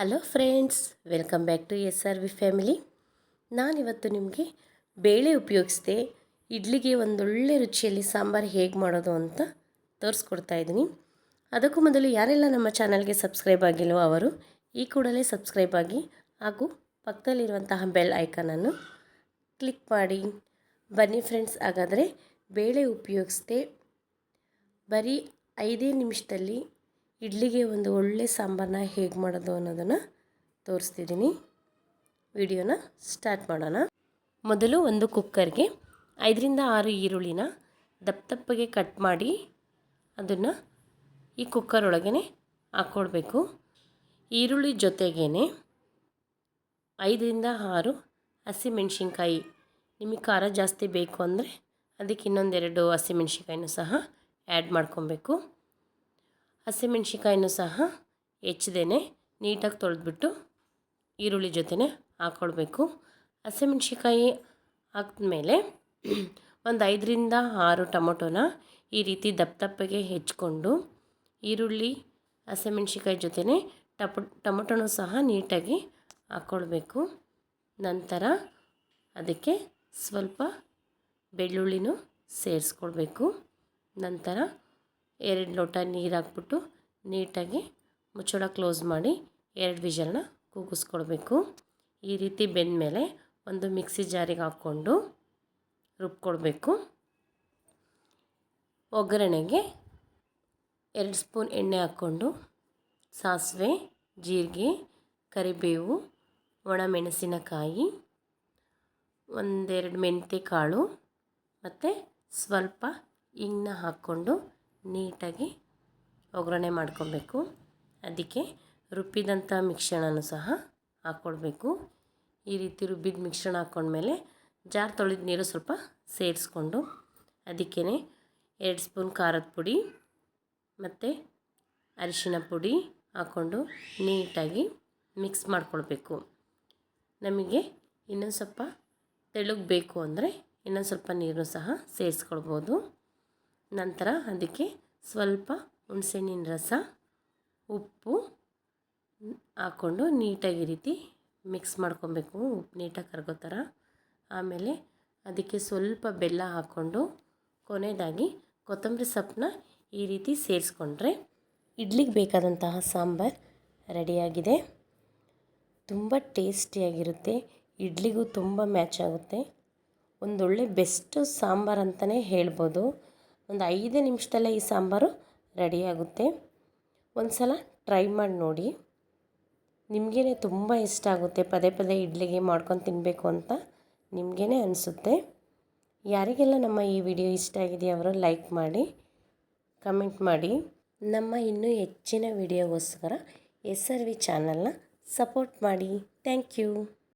Hello friends, welcome back to S R V family. ನಾನಿವತ್ತು ನಿಮಗೆ ಬೇಳೆ ಉಪಯೋಗಿಸ್ದೆ, ಇಡ್ಲಿಗೆ ಒಂದೊಳ್ಳೆ ರುಚಿಯಲ್ಲಿ ಸಾಂಬಾರು ಹೇಗೆ ಮಾಡೋದು ಅಂತ ತೋರಿಸ್ಕೊಡ್ತಾ ಇದ್ದೀನಿ. ಅದಕ್ಕೂ ಮೊದಲು ಯಾರೆಲ್ಲ ನಮ್ಮ ಚಾನಲ್ಗೆ ಸಬ್ಸ್ಕ್ರೈಬ್ ಆಗಿಲ್ವೋ ಅವರು, ಈ ಕೂಡಲೇ ಸಬ್ಸ್ಕ್ರೈಬ್ ಆಗಿ ಹಾಗೂ ಪಕ್ಕದಲ್ಲಿರುವಂತಹ ಬೆಲ್ ಐಕನನ್ನು ಕ್ಲಿಕ್ ಮಾಡಿ. ಬನ್ನಿ ಫ್ರೆಂಡ್ಸ್, ಹಾಗಾದರೆ ಬೇಳೆ ಉಪಯೋಗಿಸ್ದೆ ಬರೀ ಐದೇ ನಿಮಿಷದಲ್ಲಿ ಇಡ್ಲಿಗೆ ಒಂದು ಒಳ್ಳೆ ಸಾಂಬಾರನ್ನ ಹೇಗೆ ಮಾಡೋದು ಅನ್ನೋದನ್ನು ತೋರಿಸ್ತಿದ್ದೀನಿ. ವಿಡಿಯೋನ ಸ್ಟಾರ್ಟ್ ಮಾಡೋಣ. ಮೊದಲು ಒಂದು ಕುಕ್ಕರ್ಗೆ ಐದರಿಂದ ಆರು ಈರುಳ್ಳಿನ ದಪ್ಪ ದಪ್ಪಗೆ ಕಟ್ ಮಾಡಿ ಅದನ್ನು ಈ ಕುಕ್ಕರ್ ಒಳಗೇ ಹಾಕ್ಕೊಡ್ಬೇಕು ಈರುಳ್ಳಿ ಜೊತೆಗೇ ಐದರಿಂದ ಆರು ಹಸಿಮೆಣ್ಸಿನ್ಕಾಯಿ. ನಿಮಗೆ ಖಾರ ಜಾಸ್ತಿ ಬೇಕು ಅಂದರೆ ಅದಕ್ಕೆ ಇನ್ನೊಂದೆರಡು ಹಸಿಮೆಣ್ಸಿನ್ಕಾಯಿನೂ ಸಹ ಆ್ಯಡ್ ಮಾಡ್ಕೊಬೇಕು. ಹಸಿಮೆಣ್ಸಿಕಾಯಿನೂ ಸಹ ಹೆಚ್ಚದೇ ನೀಟಾಗಿ ತೊಳೆದ್ಬಿಟ್ಟು ಈರುಳ್ಳಿ ಜೊತೆ ಹಾಕ್ಕೊಳ್ಬೇಕು ಹಸಿಮೆಣ್ಸಿಕಾಯಿ ಹಾಕಿದ್ಮೇಲೆ ಒಂದು ಐದರಿಂದ ಆರು ಟೊಮೊಟೊನ ಈ ರೀತಿ ದಪ್ಪ ದಪ್ಪಗೆ ಹೆಚ್ಕೊಂಡು ಈರುಳ್ಳಿ ಹಸಿಮೆಣ್ಸಿಕಾಯಿ ಜೊತೆ ಟಪ, ಟೊಮೊಟೊನೂ ಸಹ ನೀಟಾಗಿ ಹಾಕ್ಕೊಳ್ಬೇಕು ನಂತರ ಅದಕ್ಕೆ ಸ್ವಲ್ಪ ಬೆಳ್ಳುಳ್ಳಿನೂ ಸೇರಿಸ್ಕೊಳ್ಬೇಕು. ನಂತರ ಎರಡು ಲೋಟ ನೀರು ಹಾಕ್ಬಿಟ್ಟು ನೀಟಾಗಿ ಮುಚ್ಚಳ ಕ್ಲೋಸ್ ಮಾಡಿ ಎರಡು ವಿಷಲ್ನ ಕೂಗಿಸ್ಕೊಳ್ಬೇಕು ಈ ರೀತಿ ಬೆಂದಮೇಲೆ ಒಂದು ಮಿಕ್ಸಿ ಜಾರಿಗೆ ಹಾಕ್ಕೊಂಡು ರುಬ್ಕೊಳ್ಬೇಕು ಒಗ್ಗರಣೆಗೆ ಎರಡು ಸ್ಪೂನ್ ಎಣ್ಣೆ ಹಾಕ್ಕೊಂಡು ಸಾಸಿವೆ, ಜೀರಿಗೆ, ಕರಿಬೇವು, ಒಣಮೆಣಸಿನಕಾಯಿ, ಒಂದೆರಡು ಮೆಂತ್ಯ ಕಾಳು ಮತ್ತು ಸ್ವಲ್ಪ ಇಂಗನ್ನ ಹಾಕ್ಕೊಂಡು ನೀಟಾಗಿ ಒಗ್ಗರಣೆ ಮಾಡ್ಕೊಬೇಕು. ಅದಕ್ಕೆ ರುಬ್ಬಿದಂಥ ಮಿಶ್ರಣನೂ ಸಹ ಹಾಕ್ಕೊಳ್ಬೇಕು ಈ ರೀತಿ ರುಬ್ಬಿದ ಮಿಶ್ರಣ ಹಾಕ್ಕೊಂಡ್ಮೇಲೆ ಜಾರ್ ತೊಳೆದ ನೀರು ಸ್ವಲ್ಪ ಸೇರಿಸ್ಕೊಂಡು ಅದಕ್ಕೇ ಎರಡು ಸ್ಪೂನ್ ಖಾರದ ಪುಡಿ ಮತ್ತು ಅರಿಶಿನ ಪುಡಿ ಹಾಕ್ಕೊಂಡು ನೀಟಾಗಿ ಮಿಕ್ಸ್ ಮಾಡ್ಕೊಳ್ಬೇಕು. ನಮಗೆ ಇನ್ನೊಂದು ಸ್ವಲ್ಪ ತೆಳುಗೆ ಬೇಕು ಅಂದರೆ ಇನ್ನೊಂದು ಸ್ವಲ್ಪ ನೀರು ಸಹ ಸೇರಿಸ್ಕೊಳ್ಬೋದು. ನಂತರ ಅದಕ್ಕೆ ಸ್ವಲ್ಪ ಹುಣಸೆಹಣ್ಣಿನ ರಸ, ಉಪ್ಪು ಹಾಕ್ಕೊಂಡು ನೀಟಾಗಿ ರೀತಿ ಮಿಕ್ಸ್ ಮಾಡ್ಕೊಬೇಕು. ಉಪ್ಪು ನೀಟಾಗಿ ಕರ್ಗೋ ಥರ. ಆಮೇಲೆ ಅದಕ್ಕೆ ಸ್ವಲ್ಪ ಬೆಲ್ಲ ಹಾಕ್ಕೊಂಡು ಕೊನೆಯದಾಗಿ ಕೊತ್ತಂಬರಿ ಸೊಪ್ಪನ್ನ ಈ ರೀತಿ ಸೇರಿಸ್ಕೊಂಡ್ರೆ ಇಡ್ಲಿಗೆ ಬೇಕಾದಂತಹ ಸಾಂಬಾರು ರೆಡಿಯಾಗಿದೆ. ತುಂಬ ಟೇಸ್ಟಿಯಾಗಿರುತ್ತೆ. ಇಡ್ಲಿಗೂ ತುಂಬ ಮ್ಯಾಚ್ ಆಗುತ್ತೆ. ಒಂದೊಳ್ಳೆ ಬೆಸ್ಟು ಸಾಂಬಾರು ಅಂತಲೇ ಹೇಳ್ಬೋದು. ಒಂದು ಐದು ನಿಮಿಷದಲ್ಲೇ ಈ ಸಾಂಬಾರು ರೆಡಿಯಾಗುತ್ತೆ ಒಂದು ಸಲ ಟ್ರೈ ಮಾಡಿ ನೋಡಿ. ನಿಮಗೇ ತುಂಬ ಇಷ್ಟ ಆಗುತ್ತೆ ಪದೇ ಪದೇ ಇಡ್ಲಿಗೆ ಮಾಡ್ಕೊಂಡು ತಿನ್ನಬೇಕು ಅಂತ ನಿಮಗೇ ಅನಿಸುತ್ತೆ. ಯಾರಿಗೆಲ್ಲ ನಮ್ಮ ಈ ವಿಡಿಯೋ ಇಷ್ಟ ಆಗಿದೆಯೋ ಅವರು ಲೈಕ್ ಮಾಡಿ, ಕಮೆಂಟ್ ಮಾಡಿ. ನಮ್ಮ ಇನ್ನೂ ಹೆಚ್ಚಿನ ವಿಡಿಯೋಗೋಸ್ಕರ ಎಸ್ ಆರ್ ವಿ ಚಾನಲ್ನ ಸಪೋರ್ಟ್ ಮಾಡಿ. Thank you.